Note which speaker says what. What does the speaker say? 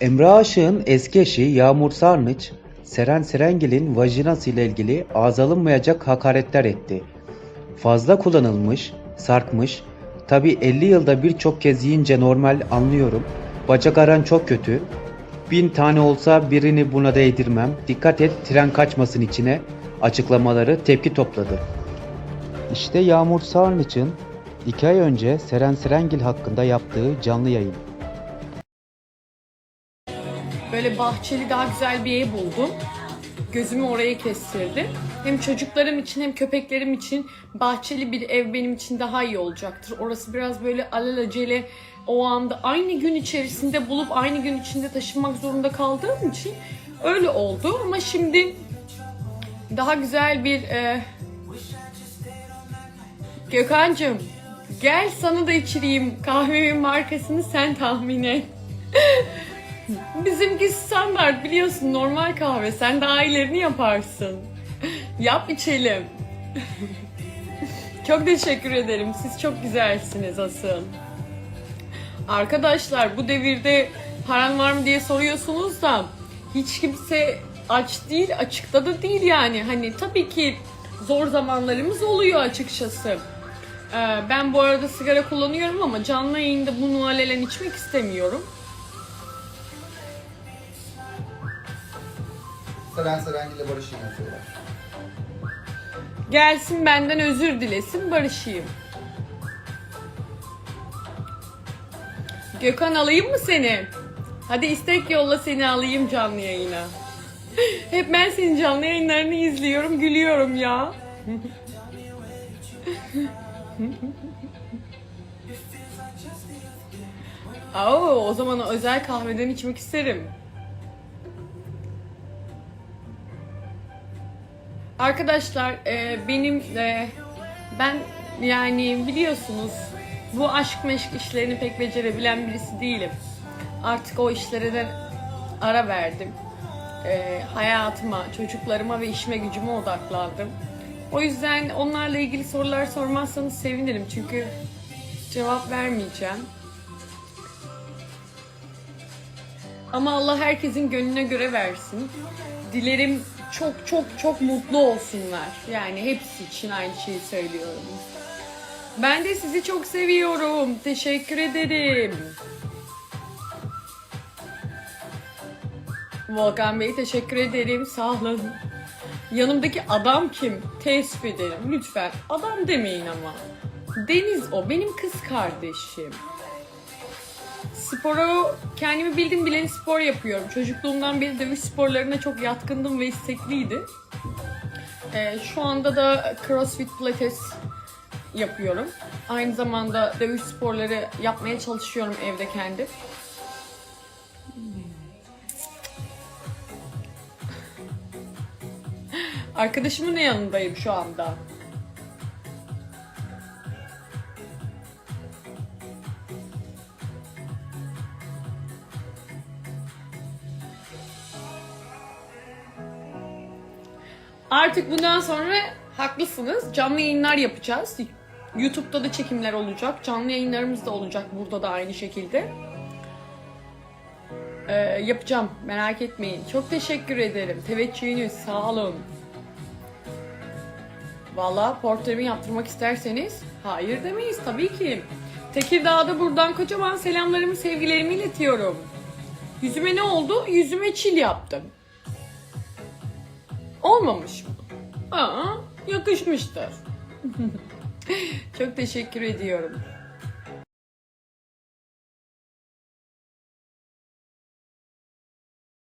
Speaker 1: Emre Aşık'ın eski eşi Yağmur Sarnıç, Seren Serengil'in vajinası ile ilgili ağız alınmayacak hakaretler etti. Fazla kullanılmış, sarkmış, tabi 50 yılda birçok kez yiyince normal anlıyorum. Bacak aran çok kötü. Bin tane olsa birini buna değdirmem. Dikkat et tren kaçmasın içine. Açıklamaları tepki topladı. İşte Yağmur Sarnıç'ın 2 ay önce Seren Serengil hakkında yaptığı canlı yayın.
Speaker 2: Böyle bahçeli daha güzel bir ev buldum. Gözümü oraya kestirdim. Hem çocuklarım için hem köpeklerim için bahçeli bir ev benim için daha iyi olacaktır. Orası biraz böyle alelacele o anda aynı gün içerisinde bulup aynı gün içinde taşınmak zorunda kaldığım için öyle oldu. Ama şimdi daha güzel bir e... Gökhan'cığım gel sana da içireyim kahvemin markasını sen tahmin et. Bizimki standart biliyorsun normal kahve. Sen daha iyilerini yaparsın. Yap içelim. çok teşekkür ederim. Siz çok güzelsiniz asıl. Arkadaşlar bu devirde paran var mı diye soruyorsunuz da hiç kimse aç değil, açıkta da değil yani. Hani tabii ki zor zamanlarımız oluyor açıkçası. Ee, ben bu arada sigara kullanıyorum ama canlı yayında bunu alelen içmek istemiyorum.
Speaker 3: Seren Serengil ile barışın yazıyorlar.
Speaker 2: Gelsin benden özür dilesin barışayım. Gökhan alayım mı seni? Hadi istek yolla seni alayım canlı yayına. Hep ben senin canlı yayınlarını izliyorum, gülüyorum ya. Oo, o zaman özel kahveden içmek isterim. Arkadaşlar e, benim e, ben yani biliyorsunuz bu aşk meşk işlerini pek becerebilen birisi değilim. Artık o işlere de ara verdim. E, hayatıma, çocuklarıma ve işime gücüme odaklandım. O yüzden onlarla ilgili sorular sormazsanız sevinirim çünkü cevap vermeyeceğim. Ama Allah herkesin gönlüne göre versin. Dilerim çok çok çok mutlu olsunlar. Yani hepsi için aynı şeyi söylüyorum. Ben de sizi çok seviyorum. Teşekkür ederim. Volkan Bey teşekkür ederim. Sağ olun. Yanımdaki adam kim? Tespit edelim lütfen. Adam demeyin ama. Deniz o. Benim kız kardeşim. Sporu kendimi bildim bileli spor yapıyorum. Çocukluğumdan beri dövüş sporlarına çok yatkındım ve istekliydi. Ee, şu anda da CrossFit Pilates yapıyorum. Aynı zamanda dövüş sporları yapmaya çalışıyorum evde kendim. Arkadaşımın yanındayım şu anda. Artık bundan sonra haklısınız. Canlı yayınlar yapacağız. YouTube'da da çekimler olacak. Canlı yayınlarımız da olacak burada da aynı şekilde. Ee, yapacağım. Merak etmeyin. Çok teşekkür ederim. Teveccühünüz sağ olun. Valla portremi yaptırmak isterseniz hayır demeyiz tabii ki. Tekirdağ'da buradan kocaman selamlarımı, sevgilerimi iletiyorum. Yüzüme ne oldu? Yüzüme çil yaptım. Olmamış mı? Aa, yakışmıştır. Çok teşekkür ediyorum.